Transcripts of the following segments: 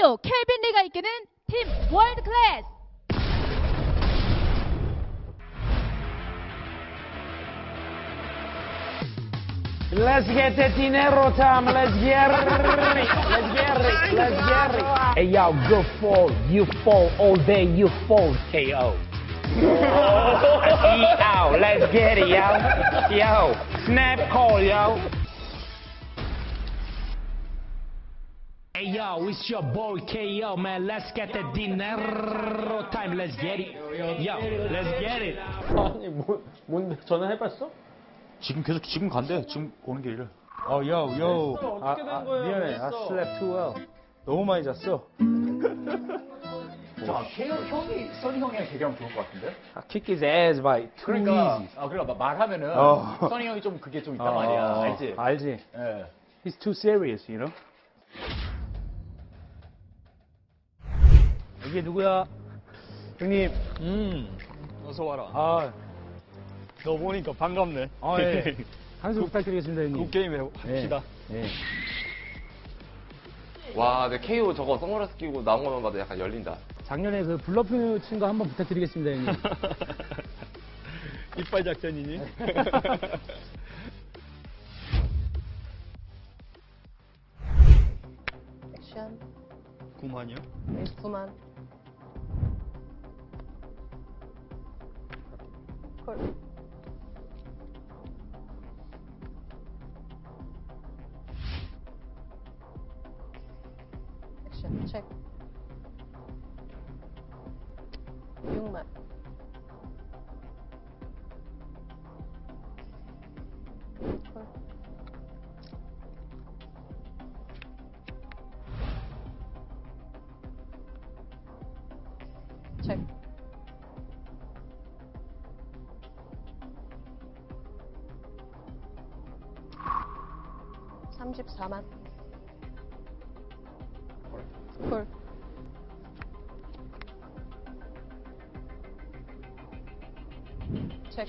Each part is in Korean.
KO 켈빈 리가 이끄는 팀 월드 클래스. Let's get the dinero time. Let's get it. Let's get it. Let's get it. Hey, yo, good fall. You fall all day. You fall. KO. yo, let's get it, yo. Yo, snap call, yo. Hey, yo, it's your boy KO, man. Let's get the dinero time. Let's get it. Yo, let's get it. 아니 뭐 뭔데 전화해봤어? 지금 계속 지금 간대. 지금 오는 길을. 어, 요, 요. 어떻게 된 거예요? 미안해. 아, 어딨어? slept too well. 너무 많이 잤어. 자, 케어 형이 써니 형이랑 얘기하면 좋을 것 같은데? I kick his ass by too 그러니까 easy. 아 그러니까 말하면은 어. 써니 형이 좀 그게 좀 있단 어, 말이야. 어, 알지? 알지. 예. He's too serious, you know? 이게 누구야? 형님. 음, 어서 와라. 아, 너 보니까 반갑네. 아 예. 한수 부탁드리겠습니다, 형님. 굿 게임 해- 합시다. 예. 와, 근데 KO 저거 선글라스 끼고 나온 것만 봐도 약간 열린다. 작년에 그 블러프 친 거 한번 부탁드리겠습니다, 형님. 이빨 작전이니? 34만. 콜. 콜. 책.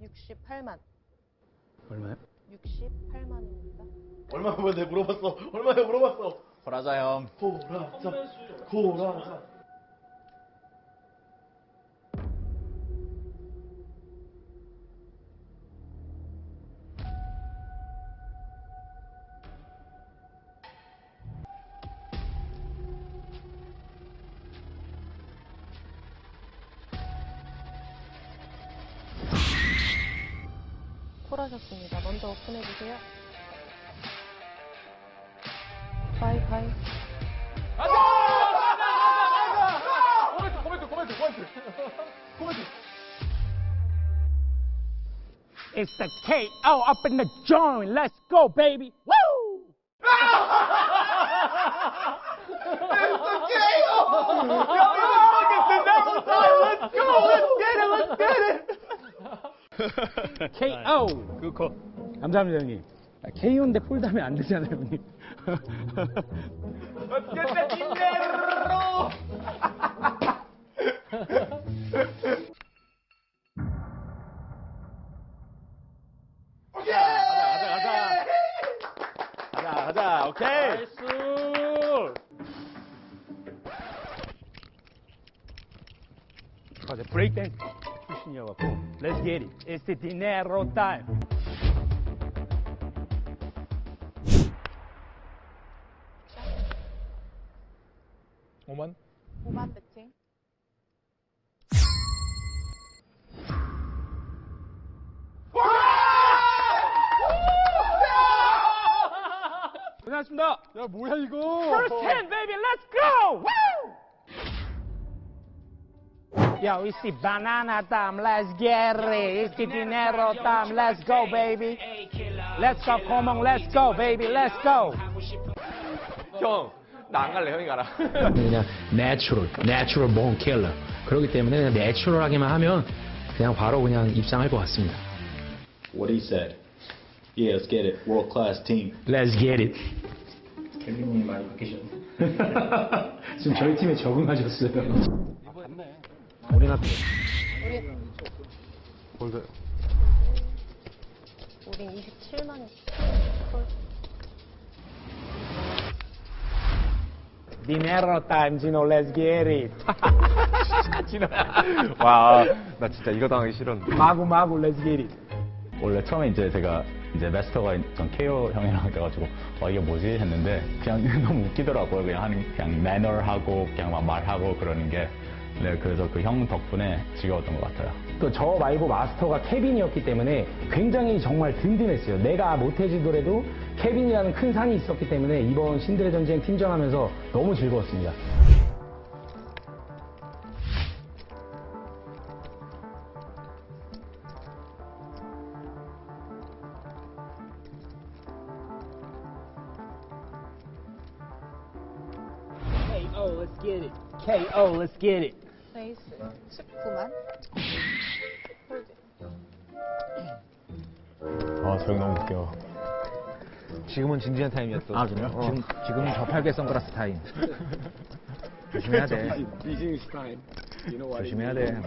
육십팔만 얼마요? 68만입니다. 얼마에 내 물어봤어? 얼마에 물어봤어? 보라자 형. 고라자, 고라자. 콜하셨습니다. 먼저 오픈해 주세요. 바이 바이. 코멘트 코멘트 코멘트 코멘트. It's the KO up in the joint. Let's go, baby. Woo! KO. 그 거. 감사합니다, 형님. 아, KO인데 폴드하면 안 되잖아요, 형님. 가자, 가자. 가자, 가자. 오케이. 나이스. 맞아, 브레이크 댄스 출신이어갖고. Let's get it. It's the dinero time. 오만? 5만 배팅. 고생하셨습니다. 야, 뭐야, 이거? First ten, baby. Let's go. Woo! Yo, it's the banana time. Let's get it. It's the dinero time. Let's go, baby. Let's go. Come on. Let's go, baby. Let's go. 형, 나 안 갈래. 형이 가라. 그냥 내추럴, 내추럴 born killer. 그렇기 때문에 그냥 내추럴하게만 하면 그냥 바로 그냥 입상할 것 같습니다. What he said. Yeah, let's get it. World class team. Let's get it. 켈빈님 많이 바뀌셨네. 지금 저희 팀에 적응하셨어요. 우리나 골드. 우린 27만 콜. Dinero time, Gino. Let's get it. 와, 나 진짜 이거 당하기 싫었는데. 마구 마구 Let's get it. 원래 처음에 이제 제가 이제 마스터가 있던 KO 형이랑 돼가지고 어 이게 뭐지 했는데 그냥 너무 웃기더라고요. 그냥 하는 그냥 매너하고 그냥 막 말하고 그러는 게. 네, 그래서 그 형 덕분에 즐거웠던 것 같아요. 또 저 말고 마스터가 케빈이었기 때문에 굉장히 정말 든든했어요. 내가 못해지더라도 케빈이라는 큰 산이 있었기 때문에 이번 신들의 전쟁 팀전하면서 너무 즐거웠습니다. KO, let's get it. KO, let's get it. 레이스 19만. 홀드. 아, 저형 너무 웃겨. 지금은 진지한 타임이었어. 아, 그래요? 지금, 지금은 저팔계 선글라스 타임. 조심해야 돼. 조심해야 돼.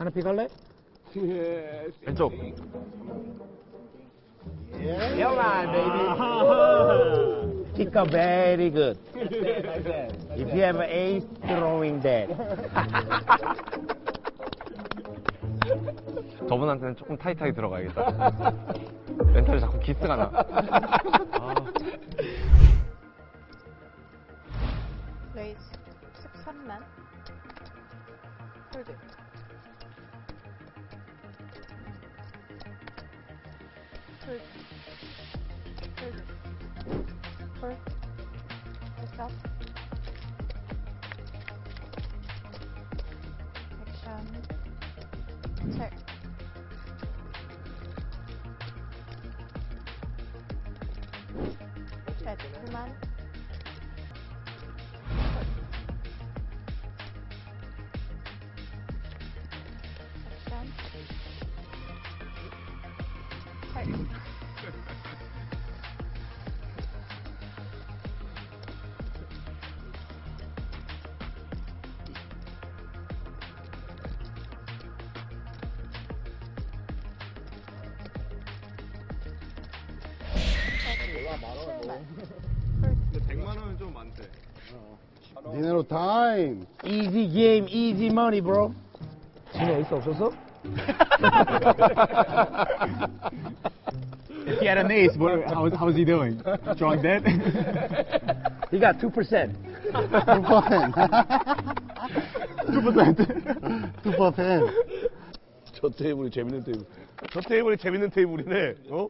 하나 픽 할래? 왼쪽. Come on, baby. Pick up very good. If you have an ace, throwing that. 저분한테는 조금 타이트하게 들어가야겠다. 멘탈이 자꾸 기스가 나. 아, 레이스 13만. 홀드. 홀드. 홀. 패 디네로 타임. Easy game, easy money, bro. 진호 에이스 없었어? If he had an ace, what, how, how's he doing? Drawing dead? He got 2%. 2%. 2%. 2%. 저 테이블이 재밌는 테이블. 저 테이블이 재밌는 테이블이네. 어?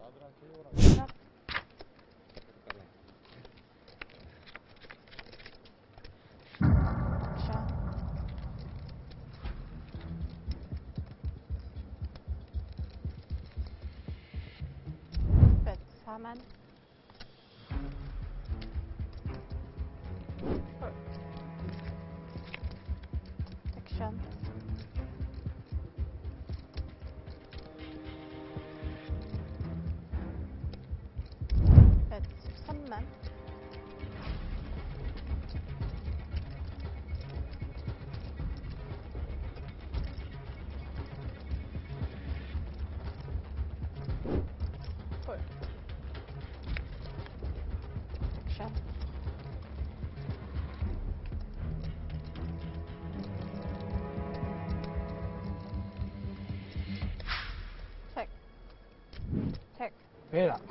뱃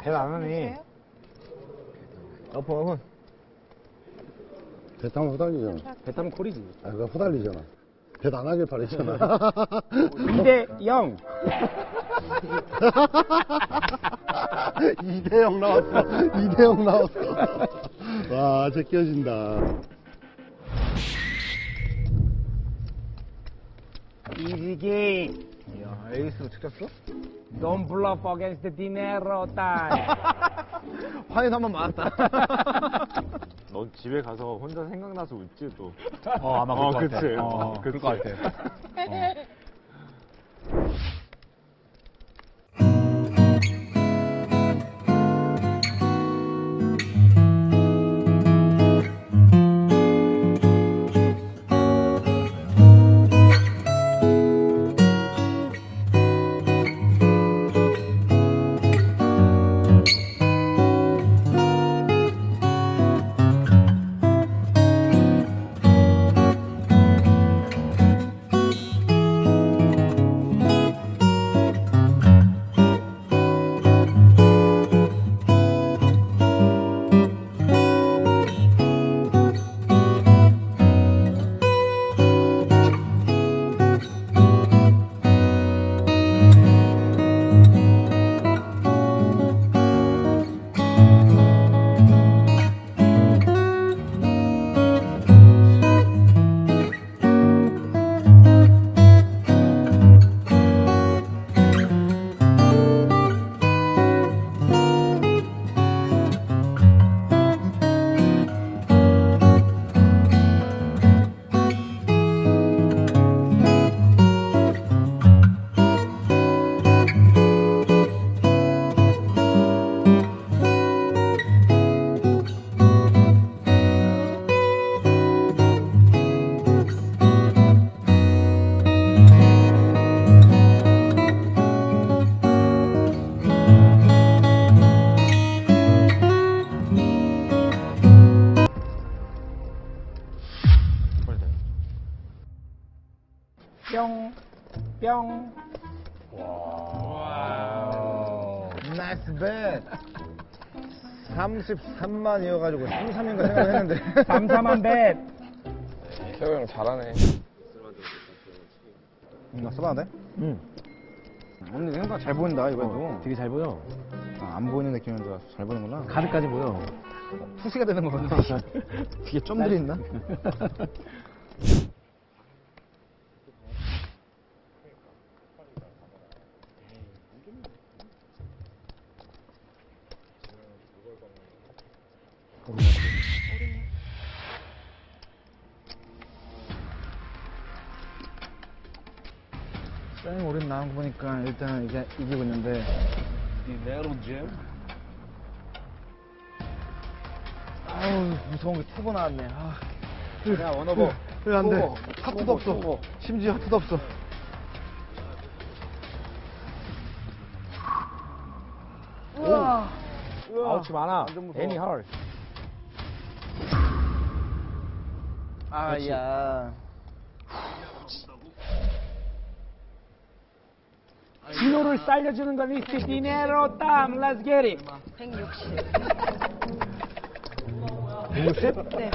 배안 하네. 어폰, 어폰. 배 타면 후달리잖아. 배 타면 콜이지. 아, 그거 후달리잖아. 배 안 하길 바랬잖아. 2대 0. 2대 0 나왔어. 2대 0 나왔어. 와, 제껴진다. Game. 야, 에이스로 찍혔어? Don't bluff against the dinero time. 화에서 한번 맞았다. 넌 집에 가서 혼자 생각나서 웃지 또. 어, 아마 어, 그럴 것 같아. 그치. 어, 어, 그럴 것 같아. 뿅, 나이스 뱃. 33만이어가지고 33인가 생각했는데. 삼삼한 뱃. 태호 형 잘하네. 음, 나 써봐도 돼? 응. 근데 생각보다 잘 보인다, 이거도. 되게 잘 보여. 아, 안 보이는 느낌인 줄 알았어. 잘 보이는구나. 카드까지 보여. 투시가 되는 거 같네. 뒤에 점들이 있나? 나온 거 보니까 일단 이제 이기고 있는데 아우 무서운 게 투고 나왔네. 아. 야 원어버. 왜 안 돼? 하트도 없어. 심지어 하트도 없어. 아웃이 많아. 애니 헐. 아야. 진호를 살려주는 건 the dinero time. Let's get it. 160. 160? 네.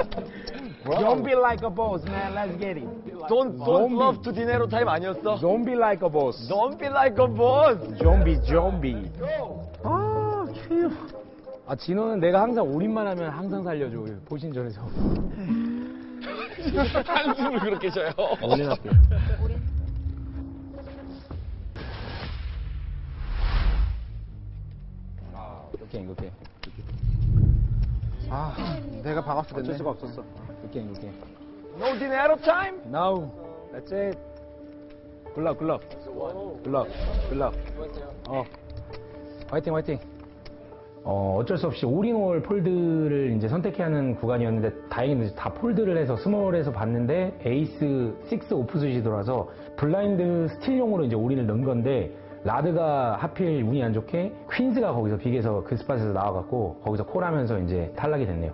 Don't be like a boss, man. Let's get it. Don't, don't love to dinero time 아니었어? Don't be like a boss. Don't be like a boss. 좀비, 좀비. 아, 케이오. 아, 진호는 내가 항상 올인만 하면 항상 살려줘. 보신전에서. 한숨을 그렇게 쉬어요. 올인할게. 이렇게, 이렇게. 아, 내가 박았을 텐데. 어쩔 수가 없었어. 이렇게, 이렇게. No dinero time? Now, that's it. 굿럭, 굿럭. 굿럭, 굿럭. 어. 화이팅, 화이팅. 어, 어쩔 수 없이 올인올 폴드를 이제 선택해야 하는 구간이었는데 다행히 다 폴드를 해서 스몰에서 봤는데 에이스 6 오프스시 돌아서 블라인드 스틸용으로 이제 올인을 넣은 건데 라드가 하필 운이 안 좋게 퀸즈가 거기서 빅에서 그 스팟에서 나와갖고 거기서 콜하면서 이제 탈락이 됐네요.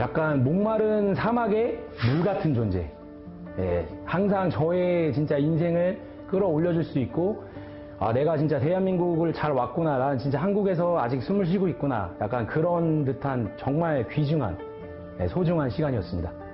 약간 목마른 사막의 물 같은 존재. 예, 항상 저의 진짜 인생을 끌어올려줄 수 있고, 아, 내가 진짜 대한민국을 잘 왔구나. 나는 진짜 한국에서 아직 숨을 쉬고 있구나. 약간 그런 듯한 정말 귀중한, 예, 소중한 시간이었습니다.